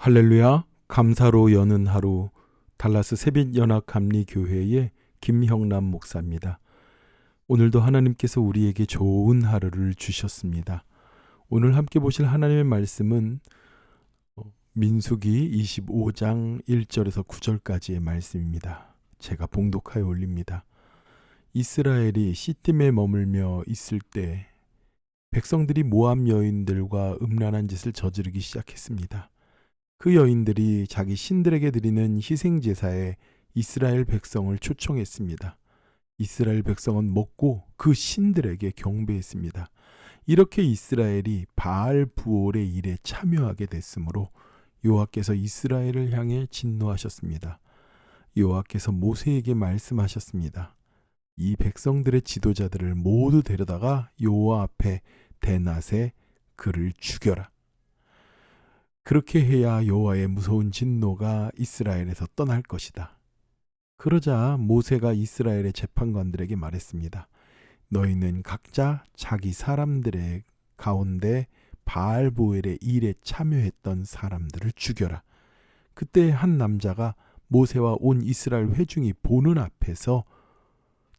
할렐루야 감사로 여는 하루 달라스 새빛연합감리교회의 김형남 목사입니다. 오늘도 하나님께서 우리에게 좋은 하루를 주셨습니다. 오늘 함께 보실 하나님의 말씀은 어, 민수기 25장 1절에서 9절까지의 말씀입니다. 제가 봉독하여 올립니다. 이스라엘이 시팀에 머물며 있을 때 백성들이 모압 여인들과 음란한 짓을 저지르기 시작했습니다. 그 여인들이 자기 신들에게 드리는 희생 제사에 이스라엘 백성을 초청했습니다. 이스라엘 백성은 먹고 그 신들에게 경배했습니다. 이렇게 이스라엘이 바알 부올의 일에 참여하게 됐으므로 여호와께서 이스라엘을 향해 진노하셨습니다. 여호와께서 모세에게 말씀하셨습니다. 이 백성들의 지도자들을 모두 데려다가 여호와 앞에 대낮에 그를 죽여라. 그렇게 해야 여호와의 무서운 진노가 이스라엘에서 떠날 것이다. 그러자 모세가 이스라엘의 재판관들에게 말했습니다. 너희는 각자 자기 사람들의 가운데 바알보엘의 일에 참여했던 사람들을 죽여라. 그때 한 남자가 모세와 온 이스라엘 회중이 보는 앞에서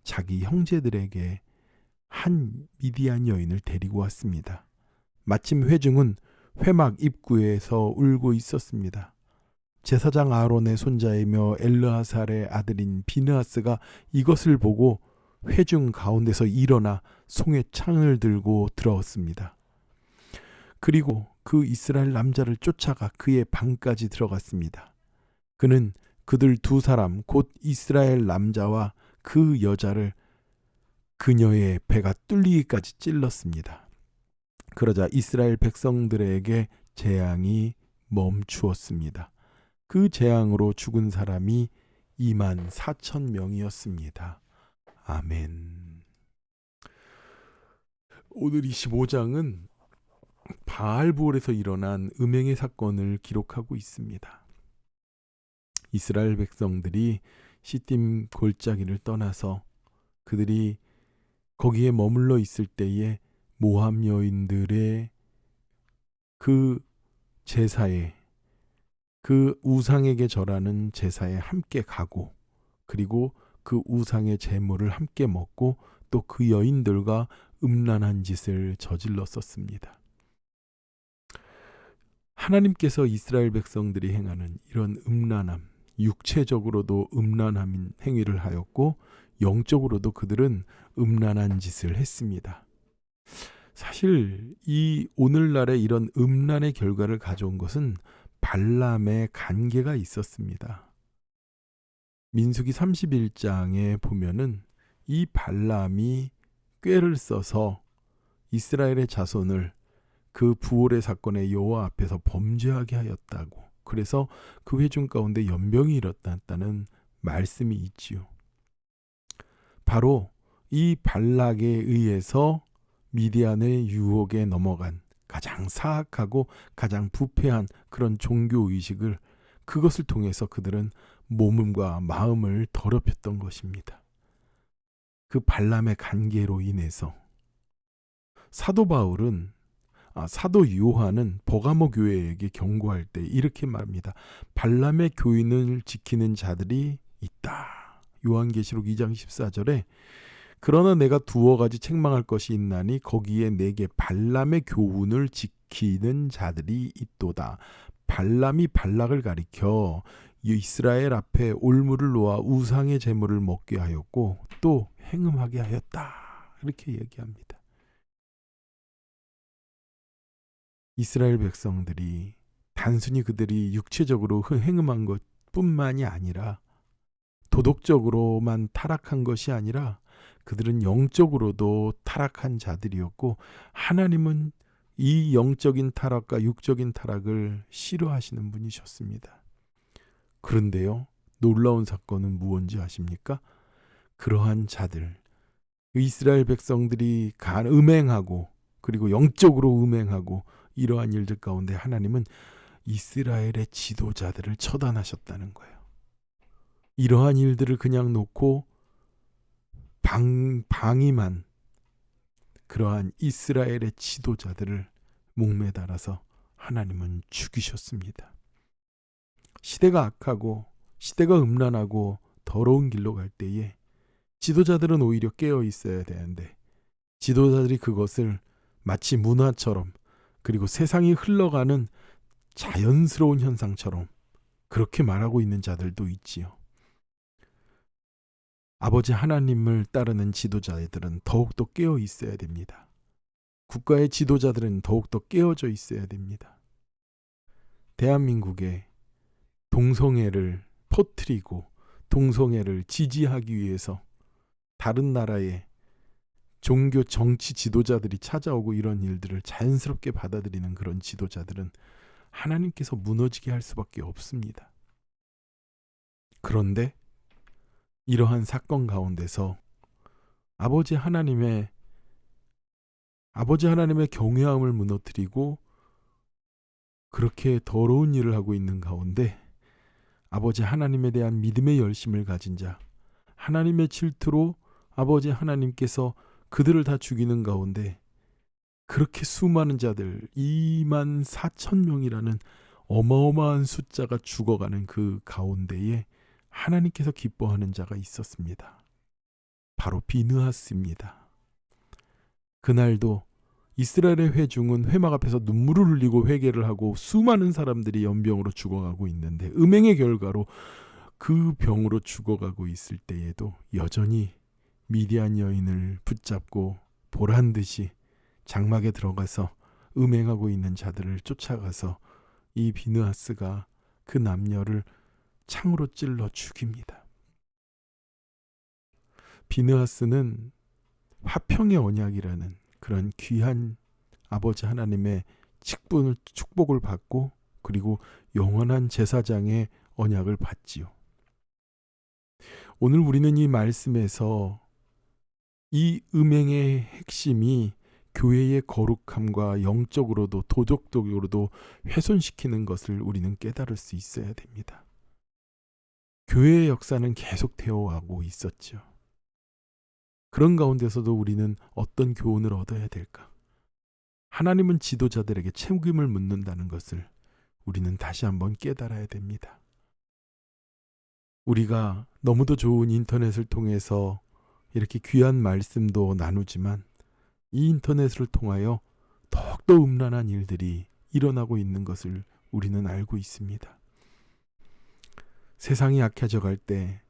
자기 형제들에게 한 미디안 여인을 데리고 왔습니다. 마침 회중은 회막 입구에서 울고 있었습니다. 제사장 아론의 손자이며 엘르하살의 아들인 비느하스가 이것을 보고 회중 가운데서 일어나 송의 창을 들고 들어왔습니다. 그리고 그 이스라엘 남자를 쫓아가 그의 방까지 들어갔습니다. 그는 그들 두 사람 곧 이스라엘 남자와 그 여자를 그녀의 배가 뚫리기까지 찔렀습니다. 그러자 이스라엘 백성들에게 재앙이 멈추었습니다. 그 재앙으로 죽은 사람이 2만 4천 명이었습니다. 아멘. 오늘 25장은 바알부올에서 일어난 음행의 사건을 기록하고 있습니다. 이스라엘 백성들이 시딤 골짜기를 떠나서 그들이 거기에 머물러 있을 때에 모함 여인들의 그 제사에 그 우상에게 절하는 제사에 함께 가고 그리고 그 우상의 제물을 함께 먹고 또 그 여인들과 음란한 짓을 저질렀었습니다. 하나님께서 이스라엘 백성들이 행하는 이런 음란함, 육체적으로도 음란한 행위를 하였고 영적으로도 그들은 음란한 짓을 했습니다. 사실 이 오늘날의 이런 음란의 결과를 가져온 것은 발람의 관계가 있었습니다. 민수기 31장에 보면은 이 발람이 꾀를 써서 이스라엘의 자손을 그 부올의 사건의 여호와 앞에서 범죄하게 하였다고. 그래서 그 회중 가운데 연병이 일어났다는 말씀이 있지요. 바로 이 발락에 의해서 미디안의 유혹에 넘어간 가장 사악하고 가장 부패한 그런 종교 의식을 그것을 통해서 그들은 몸과 마음을 더럽혔던 것입니다. 그 발람의 관계로 인해서 사도 바울은 아, 사도 요한은 버가모 교회에게 경고할 때 이렇게 말합니다. 발람의 교인을 지키는 자들이 있다. 요한계시록 2장 14절에 그러나 내가 두어 가지 책망할 것이 있나니 거기에 내게 발람의 교훈을 지키는 자들이 있도다. 발람이 발락을 가리켜 이스라엘 앞에 올무를 놓아 우상의 제물을 먹게 하였고 또 행음하게 하였다. 이렇게 얘기합니다. 이스라엘 백성들이 단순히 그들이 육체적으로 행음한 것 뿐만이 아니라 도덕적으로만 타락한 것이 아니라 그들은 영적으로도 타락한 자들이었고 하나님은 이 영적인 타락과 육적인 타락을 싫어하시는 분이셨습니다. 그런데요, 놀라운 사건은 무언지 아십니까? 그러한 자들, 이스라엘 백성들이 간 음행하고 그리고 영적으로 음행하고 이러한 일들 가운데 하나님은 이스라엘의 지도자들을 처단하셨다는 거예요. 이러한 일들을 그냥 놓고 방, 방임한 그러한 이스라엘의 지도자들을 목매달아서 하나님은 죽이셨습니다. 시대가 악하고 시대가 음란하고 더러운 길로 갈 때에 지도자들은 오히려 깨어 있어야 되는데 지도자들이 그것을 마치 문화처럼 그리고 세상이 흘러가는 자연스러운 현상처럼 그렇게 말하고 있는 자들도 있지요. 아버지 하나님을 따르는 지도자들은 더욱더 깨어 있어야 됩니다. 국가의 지도자들은 더욱더 깨어져 있어야 됩니다. 대한민국에 동성애를 퍼뜨리고 동성애를 지지하기 위해서 다른 나라의 종교 정치 지도자들이 찾아오고 이런 일들을 자연스럽게 받아들이는 그런 지도자들은 하나님께서 무너지게 할 수밖에 없습니다. 그런데 이러한 사건 가운데서 아버지 하나님의 아버지 하나님의 경외함을 무너뜨리고 그렇게 더러운 일을 하고 있는 가운데 아버지 하나님에 대한 믿음의 열심을 가진 자 하나님의 질투로 아버지 하나님께서 그들을 다 죽이는 가운데 그렇게 수많은 자들 2만 4천 명이라는 어마어마한 숫자가 죽어가는 그 가운데에 하나님께서 기뻐하는 자가 있었습니다. 바로 비느하스입니다. 그날도 이스라엘의 회중은 회막 앞에서 눈물을 흘리고 회개를 하고 수많은 사람들이 연병으로 죽어가고 있는데 음행의 결과로 그 병으로 죽어가고 있을 때에도 여전히 미디안 여인을 붙잡고 보란 듯이 장막에 들어가서 음행하고 있는 자들을 쫓아가서 이 비느하스가 그 남녀를 창으로 찔러 죽입니다. 비느하스는 화평의 언약이라는 그런 귀한 아버지 하나님의 직분을 축복을 받고 그리고 영원한 제사장의 언약을 받지요. 오늘 우리는 이 말씀에서 이 음행의 핵심이 교회의 거룩함과 영적으로도 도덕적으로도 훼손시키는 것을 우리는 깨달을 수 있어야 됩니다. 교회의 역사는 계속 되어가고 있었죠. 그런 가운데서도 우리는 어떤 교훈을 얻어야 될까? 하나님은 지도자들에게 책임을 묻는다는 것을 우리는 다시 한번 깨달아야 됩니다. 우리가 너무도 좋은 인터넷을 통해서 이렇게 귀한 말씀도 나누지만 이 인터넷을 통하여 더욱더 음란한 일들이 일어나고 있는 것을 우리는 알고 있습니다. 세상이 약해져 갈 때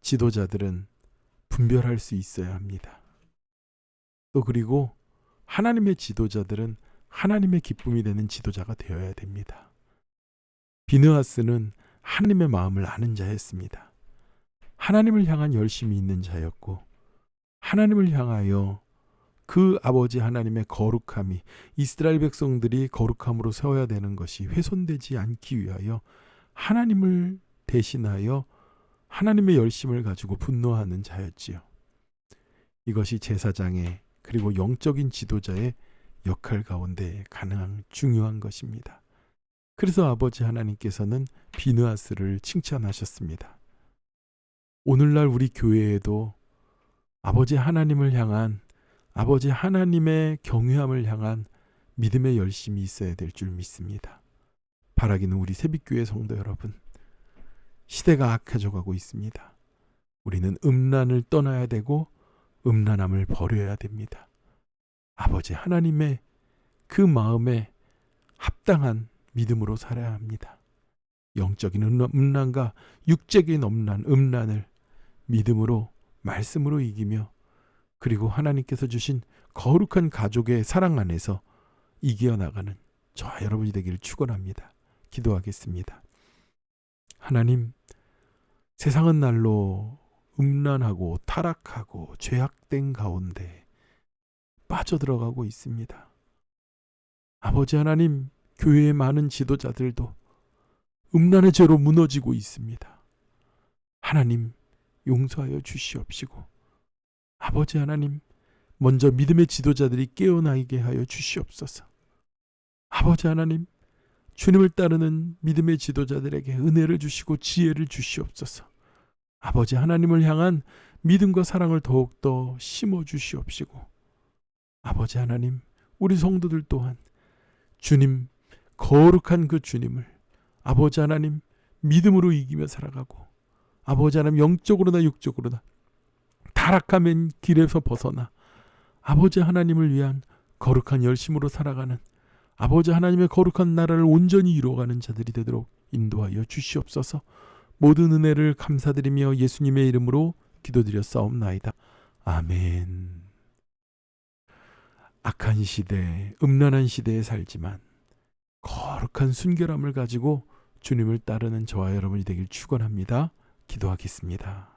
지도자들은 분별할 수 있어야 합니다. 또 그리고 하나님의 지도자들은 하나님의 기쁨이 되는 지도자가 되어야 됩니다. 비느하스는 하나님의 마음을 아는 자였습니다. 하나님을 향한 열심이 있는 자였고 하나님을 향하여 그 아버지 하나님의 거룩함이 이스라엘 백성들이 거룩함으로 세워야 되는 것이 훼손되지 않기 위하여 하나님을 대신하여 하나님의 열심을 가지고 분노하는 자였지요. 이것이 제사장의 그리고 영적인 지도자의 역할 가운데 가능한 중요한 것입니다. 그래서 아버지 하나님께서는 비느하스를 칭찬하셨습니다. 오늘날 우리 교회에도 아버지 하나님을 향한 아버지 하나님의 경외함을 향한 믿음의 열심이 있어야 될 줄 믿습니다. 바라기는 우리 새빛교회 성도 여러분, 시대가 악해져 가고 있습니다. 우리는 음란을 떠나야 되고 음란함을 버려야 됩니다. 아버지 하나님의 그 마음에 합당한 믿음으로 살아야 합니다. 영적인 음란과 육적인 음란, 음란을 믿음으로 말씀으로 이기며 그리고 하나님께서 주신 거룩한 가족의 사랑 안에서 이겨 나가는 저와 여러분이 되기를 축원합니다. 기도하겠습니다. 하나님, 세상은 날로 음란하고 타락하고 죄악된 가운데 빠져들어가고 있습니다. 아버지 하나님, 교회의 많은 지도자들도 음란의 죄로 무너지고 있습니다. 하나님, 용서하여 주시옵시고 아버지 하나님 먼저 믿음의 지도자들이 깨어나게 하여 주시옵소서. 아버지 하나님 주님을 따르는 믿음의 지도자들에게 은혜를 주시고 지혜를 주시옵소서. 아버지 하나님을 향한 믿음과 사랑을 더욱더 심어 주시옵시고 아버지 하나님 우리 성도들 또한 주님 거룩한 그 주님을 아버지 하나님 믿음으로 이기며 살아가고 아버지 하나님 영적으로나 육적으로나 타락하면 길에서 벗어나 아버지 하나님을 위한 거룩한 열심으로 살아가는 아버지 하나님의 거룩한 나라를 온전히 이루어가는 자들이 되도록 인도하여 주시옵소서. 모든 은혜를 감사드리며 예수님의 이름으로 기도드렸사옵나이다. 아멘. 악한 시대, 음란한 시대에 살지만 거룩한 순결함을 가지고 주님을 따르는 저와 여러분이 되길 축원합니다. 기도하겠습니다.